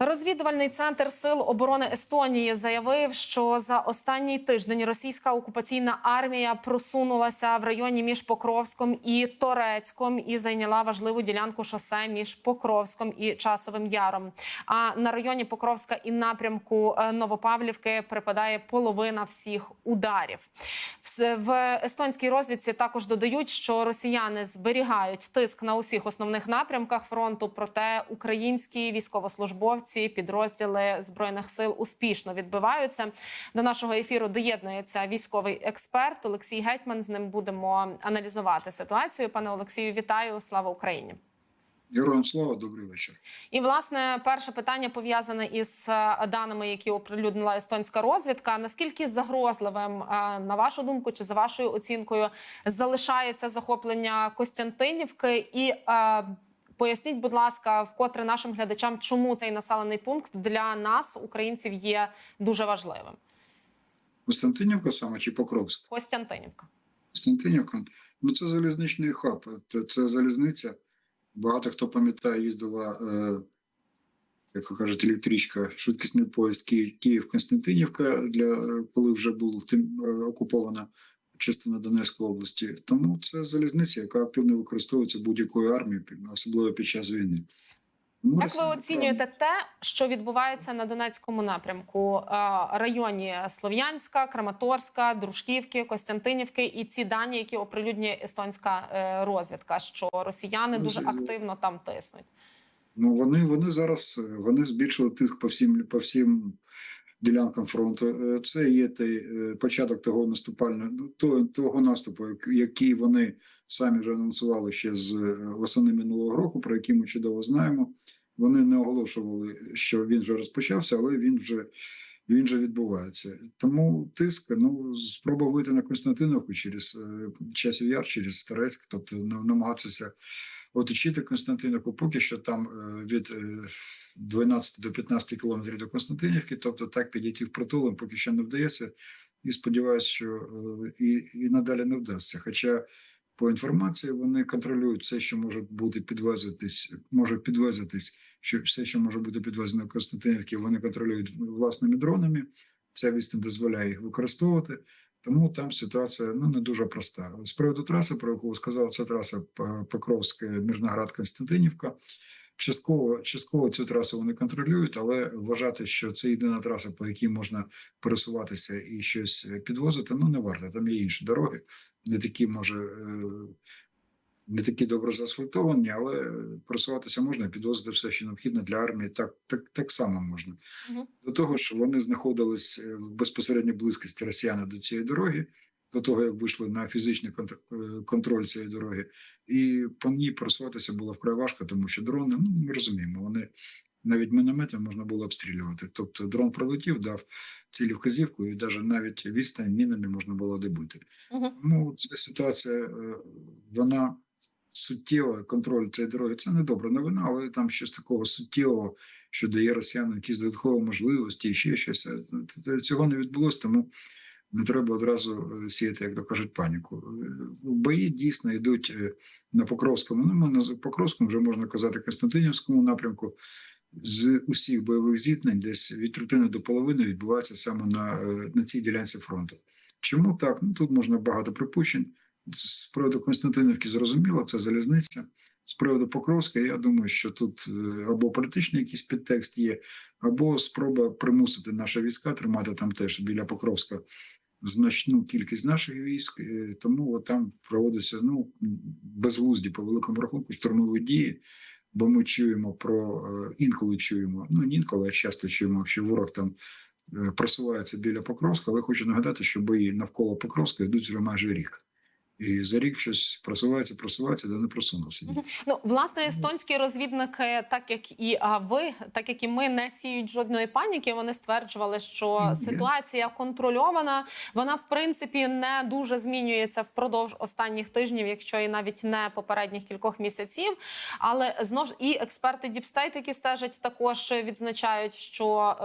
Розвідувальний центр сил оборони Естонії заявив, що за останній тиждень російська окупаційна армія просунулася в районі між Покровськом і Торецьком і зайняла важливу ділянку шосе між Покровськом і Часовим Яром. А на районі Покровська і напрямку е, Новопавлівки припадає половина всіх ударів. В- В естонській розвідці також додають, що росіяни зберігають тиск на усіх основних напрямках фронту. Проте українські військовослужбовці, підрозділи збройних сил успішно відбиваються. До нашого ефіру доєднується військовий експерт Олексій Гетьман. З ним будемо аналізувати ситуацію. Пане Олексію, вітаю! Слава Україні! Героям слава, добрий вечір. І власне перше питання пов'язане із е, даними, які оприлюднила естонська розвідка. Наскільки загрозливим, е, на вашу думку, чи за вашою оцінкою, залишається захоплення Костянтинівки? І е, поясніть, будь ласка, вкотре нашим глядачам, чому цей населений пункт для нас, українців, є дуже важливим. Константинівка саме чи Покровськ? Костянтинівка. Константинівка. Ну це залізничний хаб. Це, це залізниця. Багато хто пам'ятає, їздила, е, як ви кажуть, електричка, швидкісний поїзд Київ, Київ-Константинівка, для е, коли вже була тим е, окупована частина Донецької області. Тому це залізниця, яка активно використовується будь-якою армією, особливо під час війни. Ну, Як ви оцінюєте те, що відбувається на Донецькому напрямку, районі Слов'янська, Краматорська, Дружківки, Костянтинівки, і ці дані, які оприлюднює естонська е, розвідка, що росіяни Ну, дуже активно там тиснуть? Ну вони, вони зараз е, вони збільшили тиск по всім по всім ділянкам фронту. Е, Це є той е, початок того наступального того, наступу, який вони самі вже анонсували ще з е, восени минулого року, про який ми чудово знаємо. Вони не оголошували, що він вже розпочався, але він вже він вже відбувається. Тому тиск, ну спроба вийти на Константиновку через часів яр, через Старецьк, тобто намагатися оточити Константиновку, поки що там від 12 до 15 кілометрів до Константинівки, тобто так підійти в притулом, поки що не вдається. І сподіваюся, що е, і, і надалі не вдасться. Хоча по інформації вони контролюють все, що може бути підвезитись, може підвезитись, що все, що може бути підвезено до Константинівки, вони контролюють власними дронами. Ця відстань дозволяє їх використовувати. Тому там ситуація ну не дуже проста. З приводу траси, про яку ви сказали, це траса Покровська, Міжноград, Константинівка. Частково, частково цю трасу вони контролюють, але вважати, що це єдина траса, по якій можна пересуватися і щось підвозити, ну не варто. Там є інші дороги, не такі може. е, Не такі добре заасфальтовані, але пересуватися можна підвозити все, що необхідно для армії. Так, так, так само можна. Мгм. До того ж, вони знаходились е, в безпосередній близькості росіяни до цієї дороги, до того як вийшли на фізичний е, контроль цієї дороги, і по ній просуватися було вкрай важко, тому що дрони, ну ми розуміємо, вони навіть мінометом можна було обстрілювати. Тобто дрон пролетів, дав цілі вказівку, і навіть навіть відстань мінами можна було добити. Мгм. Ну, ця ситуація, е, вона суттєва, контроль цієї дороги. Це не добра новина, але там щось такого суттєвого, що дає росіянам якісь додаткові можливості і ще щось. Е, Цього не відбулося, тому не треба одразу е, сіяти, як то кажуть, паніку. Е, Бої дійсно йдуть е, на Покровському. Ну, на Покровському вже можна казати Константинівському напрямку. З усіх бойових зіткнень, десь від третини до половини відбувається саме на, на цій ділянці фронту. Чому так? Ну тут можна багато припущень. З приводу Константинівки зрозуміло, це залізниця. З приводу Покровська, я думаю, що тут або політичний якийсь підтекст є, або спроба примусити наші війська тримати там теж біля Покровська значну кількість наших військ. е, Тому там проводяться ну безглузді по великому рахунку штурмові дії. Бо ми чуємо про е, інколи чуємо, ну не інколи, а часто чуємо, що ворог там е, просувається біля Покровська, але хочу нагадати, що бої навколо Покровська йдуть вже майже рік. І за рік щось просувається, просувається, де не просунувся. Ну, власне, естонські розвідники, так як і а, ви, так як і ми, не сіють жодної паніки. Вони стверджували, що ситуація контрольована. Вона в принципі не дуже змінюється впродовж останніх тижнів, якщо і навіть не попередніх кількох місяців. Але знов ж і експерти Діпстейт, які стежать, також відзначають, що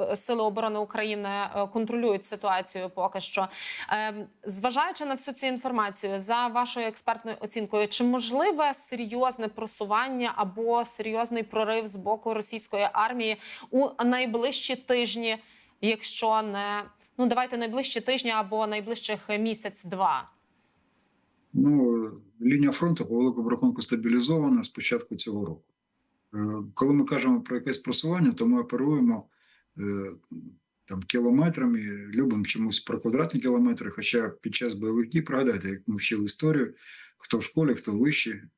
е, сили оборони України е, контролюють ситуацію поки що. Е, зважаючи на всю цю інформацію. Інформацією, за вашою експертною оцінкою, чи можливе серйозне просування або серйозний прорив з боку російської армії у найближчі тижні, якщо не ну давайте найближчі тижні або найближчих місяць-два? Ну, лінія фронту по великому рахунку стабілізована з початку цього року. Е, Коли ми кажемо про якесь просування, то ми оперуємо е, там кілометрами, любимо чомусь про квадратні кілометри. Хоча під час бойових дій, пригадайте, як ми вчили історію, хто в школі, хто вище, е,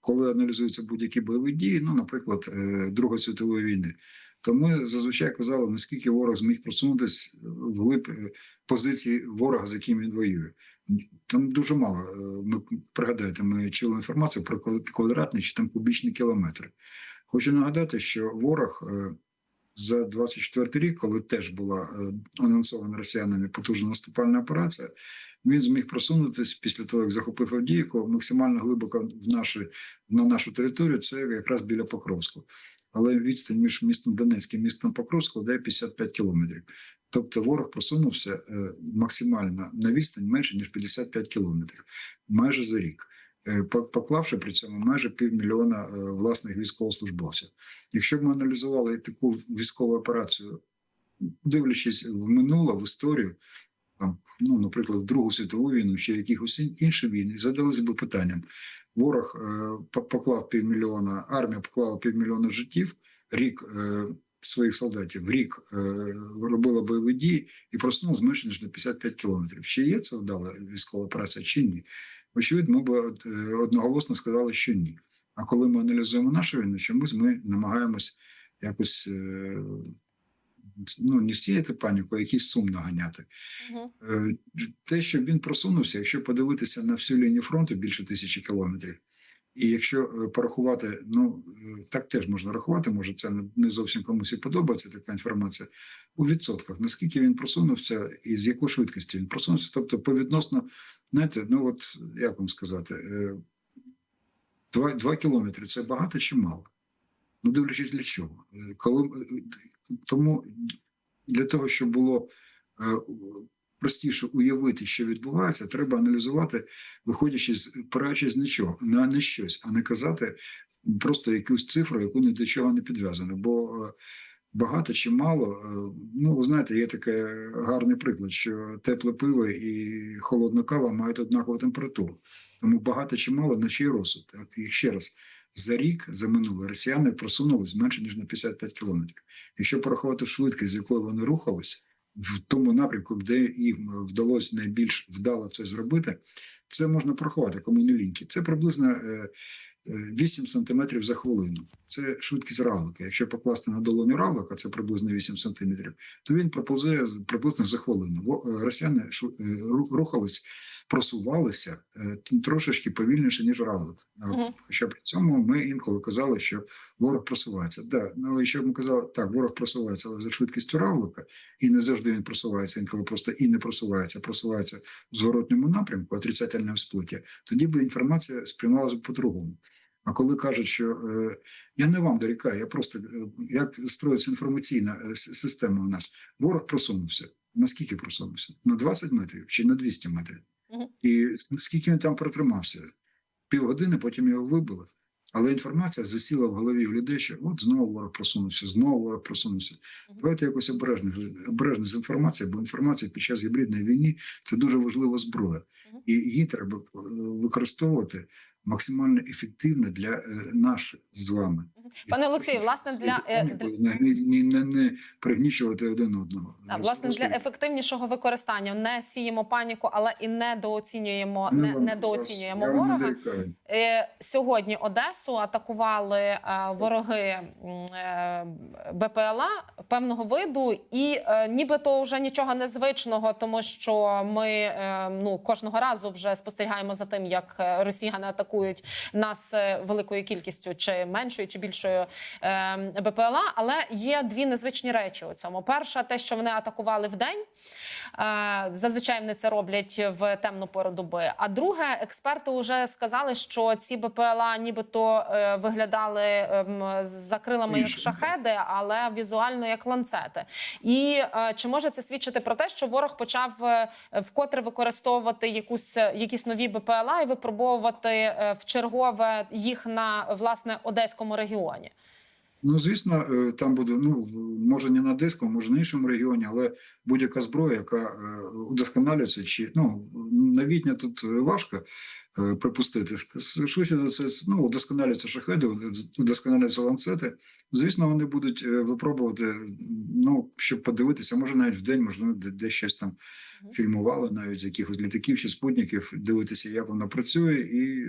коли аналізуються будь-які бойові дії, ну, наприклад, е, Другої світової війни, то ми зазвичай казали, наскільки ворог зміг просунутися вглиб е, позиції ворога, з яким він воює. Там дуже мало. Ми пригадайте, ми чули інформацію про квад- квадратні чи там кубічні кілометри. Хочу нагадати, що ворог за 24 рік, коли теж була е, анонсована росіянами потужна наступальна операція, він зміг просунутися після того, як захопив Авдіївку, максимально глибоко в наші, на нашу територію. Це якраз біля Покровську. Але відстань між містом Донецьким і містом Покровськ складає 55 кілометрів. Тобто ворог просунувся е, максимально на відстань менше ніж 55 кілометрів, майже за рік, поклавши при цьому майже півмільйона е, власних військовослужбовців. Якщо б ми аналізували таку військову операцію, дивлячись в минуле, в історію, там, ну, наприклад, в Другу світову війну чи якихось ін- інші війни, задалися б питанням: ворог е, поклав півмільйона, армія поклала півмільйона життів, рік е, своїх солдатів, рік е, робила бойові дії і просунув зменшення на 55 кілометрів. Чи є це вдала військова операція, чи ні? Очевидно, ми б е, одноголосно сказали, що ні. А коли ми аналізуємо нашу війну, чомусь ми намагаємось якось е, ну, не сіяти паніку, а якийсь сум наганяти. Uh -huh. Те, що він просунувся, якщо подивитися на всю лінію фронту більше тисячі кілометрів, і якщо е, порахувати, ну е, так теж можна рахувати, може це не- зовсім комусь і подобається така інформація. У відсотках, наскільки він просунувся і з якою швидкістю він просунувся, тобто по відносно, знаєте, ну от як вам сказати, е, два, два кілометри це багато чи мало? Ну, дивлячись для чого. Коли, тому для того, щоб було простіше уявити, що відбувається, треба аналізувати, виходячи з опираючись з нічого, на не щось, а не казати просто якусь цифру, яку ні до чого не підв'язана. Бо е, багато чи мало, е, ну ви знаєте, є такий гарний приклад, що тепле пиво і холодна кава мають однакову температуру. Тому багато чи мало на чий розсуд. І ще раз. За рік, за минуле, росіяни просунулись менше ніж на 55 кілометрів. Якщо порахувати швидкість, з якою вони рухались, в тому напрямку, де їм вдалося найбільш вдало це зробити, це можна порахувати, кому не ліньки. Це приблизно е, е, 8 сантиметрів за хвилину. Це швидкість равлика. Якщо покласти на долоню равлика, це приблизно 8 сантиметрів, то він проповзує приблизно за хвилину. Е, Росіяни е, рухались, просувалися е, трошечки повільніше, ніж равлик. Мгм. Хоча при цьому ми інколи казали, що ворог просувається. Да, ну і що ми казали, так, ворог просувається, але за швидкістю равлика, і не завжди він просувається, інколи просто і не просувається, просувається в зворотньому напрямку, отрицательному сплиті, тоді би інформація сприймалася по-другому. А коли кажуть, що е, я не вам дорікаю, я просто е, як строїться інформаційна е, система у нас, ворог просунувся. Наскільки просунувся? На 20 метрів чи на 200 метрів? І скільки він там протримався? Півгодини, потім його вибили. Але інформація засіла в голові в людей, що от знову ворог просунувся, знову ворог просунувся. Давайте якось обережно, обережно з інформацією, бо інформація під час гібридної війни це дуже важлива зброя, і її треба е, використовувати максимально ефективно для е, наших з вами. Пане Олексію, власне, для, е, не, не, не, не пригнічувати один одного. Так, власне, для ефективнішого використання не сіємо паніку, але і недооцінюємо, Ну, не, недооцінюємо не ворога. Е, Сьогодні Одесу атакували е, вороги БПЛА певного виду, і нібито вже нічого незвичного, тому що ми ну кожного разу вже спостерігаємо за тим, як росіяни атакують нас великою кількістю чи меншою, чи більшою більшою е, БПЛА. Але є дві незвичні речі у цьому. Перша, те, що вони атакували вдень. Е, Зазвичай вони це роблять в темну пору доби. А друге, експерти вже сказали, що ці БПЛА нібито е, виглядали ем, за крилами як шахеди, але візуально як ланцети. І е, чи може це свідчити про те, що ворог почав вкотре використовувати якусь якісь нові БПЛА і випробовувати в чергове їх на власне одеському регіоні? Ну, звісно, е, там буде, ну, може не на Одеському, може на іншому регіоні, але будь-яка зброя, яка е, удосконалюється, чи ну, новітня тут е, важко припустити. Швидше це ну, удосконалюються шахеди, удосконалюються ланцети. Звісно, вони будуть випробувати, ну, щоб подивитися, може навіть в день, можливо, де, щось там фільмували, навіть з якихось літаків чи спутників, дивитися, як воно працює, і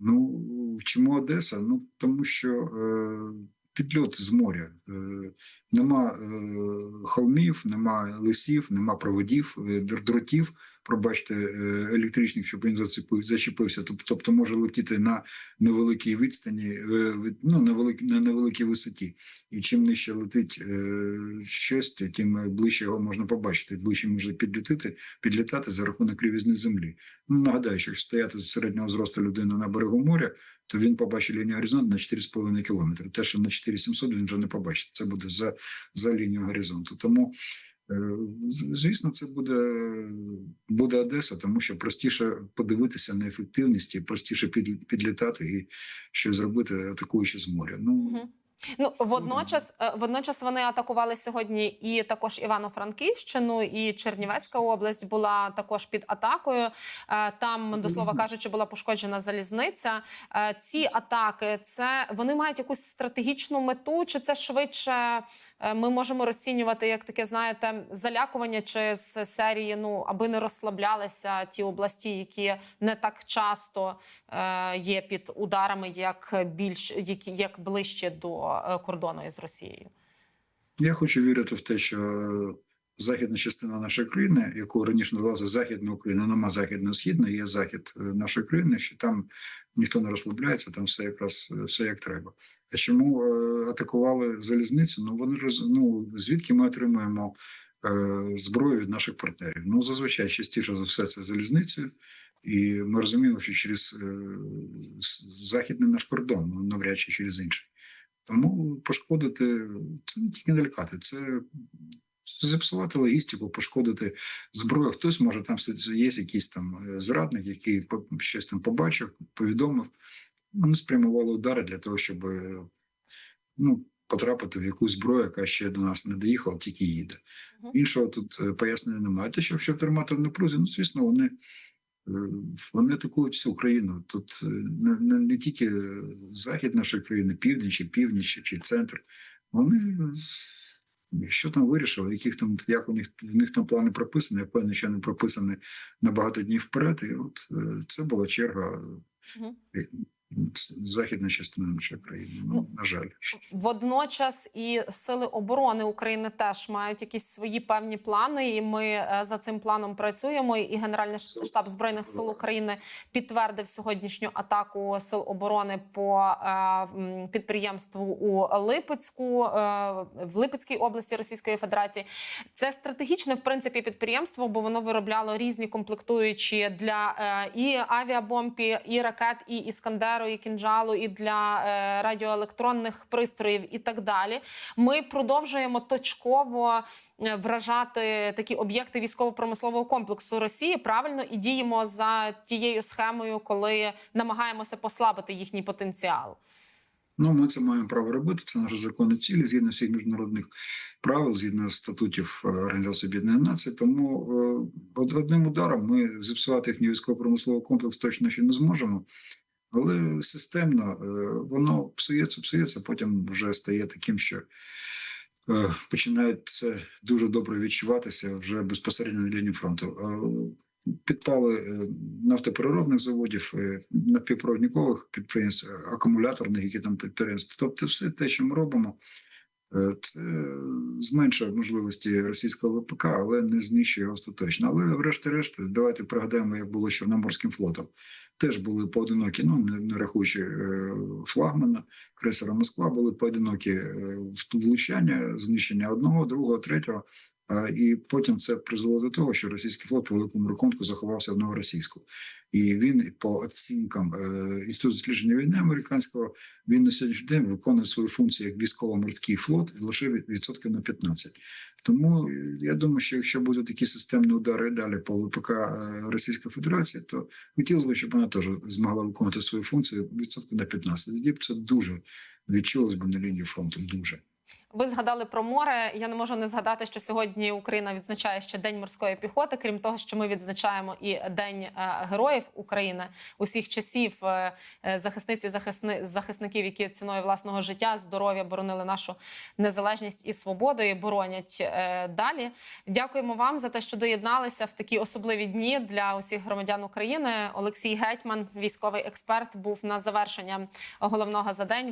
Ну, чому Одеса? Ну тому що е, підльот з моря. Е, нема е, холмів, нема лисів, нема проводів, е, дротів, пробачте, електричних, щоб він зачепився. Тобто може летіти на невеликій відстані, ну, на, велик, на невеликій висоті. І чим нижче летить щось, тим ближче його можна побачити. Ближче може підлітати, підлітати за рахунок кривізни землі. Ну, нагадаю, що стояти з середнього зросту людини на берегу моря, то він побачить лінію горизонту на 4,5 кілометри. Те, що на 4700 він вже не побачить. Це буде за, за лінію горизонту. Тому, е, звісно, це буде, буде Одеса, тому що простіше подивитися на ефективність і простіше під, підлітати і щось зробити, атакуючи з моря. Ну. Ну водночас, е, водночас вони атакували сьогодні і також Івано-Франківщину, і Чернівецька область була також під атакою. Е, Там, до слова кажучи, була пошкоджена залізниця. Е, Ці атаки це вони мають якусь стратегічну мету, чи це швидше ми можемо розцінювати як таке, знаєте, залякування чи з серії, ну аби не розслаблялися ті області, які не так часто е, є під ударами, як більш які як ближче до е, кордону із Росією. Я хочу вірити в те, що е, західна частина нашої країни, яку раніше називалася Західна Україна, нема західно-східна, є захід е, нашої країни, що там ніхто не розслабляється, там все якраз е, все як треба. А чому е, атакували залізницю? Ну вони ну, звідки ми отримуємо зброю від наших партнерів? Ну зазвичай частіше за все це залізницею. І ми розуміємо, що через західний наш кордон, ну, навряд чи через інший. Тому пошкодити це не тільки налякати, це зіпсувати логістику, пошкодити зброю. Хтось може там є якийсь там е, зрадник, який щось там побачив, повідомив. Вони спрямували удари для того, щоб е, ну, потрапити в якусь зброю, яка ще до нас не доїхала, тільки їде. Іншого тут е, пояснення немає. Те, що якщо тримати в напрузі, ну звісно, вони. Вони атакують всю Україну. Тут не, не, не тільки захід нашої країни, південь, чи північ, чи центр. Вони що там вирішили, яких там як у них в них там плани прописані, я певний, що не прописані на багато днів вперед. І от е, це була черга Мгм. Західної частини нашої країни. Ну, Ну, на жаль. Водночас і сили оборони України теж мають якісь свої певні плани, і ми е, за цим планом працюємо. І Генеральний штаб збройних сил України підтвердив сьогоднішню атаку сил оборони по е, підприємству у Липецьку е, в Липецькій області Російської Федерації. Це стратегічне в принципі підприємство, бо воно виробляло різні комплектуючі для і авіабомб, і- ракет, і іскандеру, і кінжалу, і для е, радіоелектронних пристроїв, і так далі. Ми продовжуємо точково. е, Вражати такі об'єкти військово-промислового комплексу Росії правильно і діємо за тією схемою, коли намагаємося послабити їхній потенціал. Ну, ми це маємо право робити. Це наші законні цілі згідно всіх міжнародних правил, згідно статутів е, Організації Об'єднаних Націй. Тому одним ударом ми зіпсувати їхній військово-промисловий комплекс точно ще не зможемо. Але системно е, воно псується, псується, потім вже стає таким, що е, починає це дуже добре відчуватися вже безпосередньо на лінії фронту. Е, Підпали нафтопереробних заводів, напівпровідникових підприємств, акумуляторних, які там підприємств. Тобто, все те, що ми робимо, Це зменшує можливості російського ВПК, але не знищує його остаточно. Але врешті-решт, давайте пригадаємо, як було з Чорноморським флотом. Теж були поодинокі, ну не, не рахуючи е, флагмана крейсера Москва, були поодинокі е, влучання, знищення одного, другого, третього. І потім це призвело до того, що російський флот по великому рахунку заховався в новоросійську. І він по оцінкам е, інституту дослідження війни американського він на сьогоднішній день виконує свою функцію як військово-морський флот лише відсотків на 15. Тому е, я думаю, що якщо будуть такі системні удари далі по ВПК е, Російської Федерації, то хотілося б, щоб вона теж змогла виконувати свою функцію відсотків на 15. Тоді б це дуже відчулось би на лінії фронту. Дуже. Ви згадали про море. Я не можу не згадати, що сьогодні Україна відзначає ще День морської піхоти. Крім того, що ми відзначаємо і День е, героїв України усіх часів, е, е, захисниці захисни, захисників, які ціною власного життя, здоров'я боронили нашу незалежність і свободу, і боронять далі. Дякуємо вам за те, що доєдналися в такі особливі дні для усіх громадян України. Олексій Гетьман, військовий експерт, був на завершення головного за день.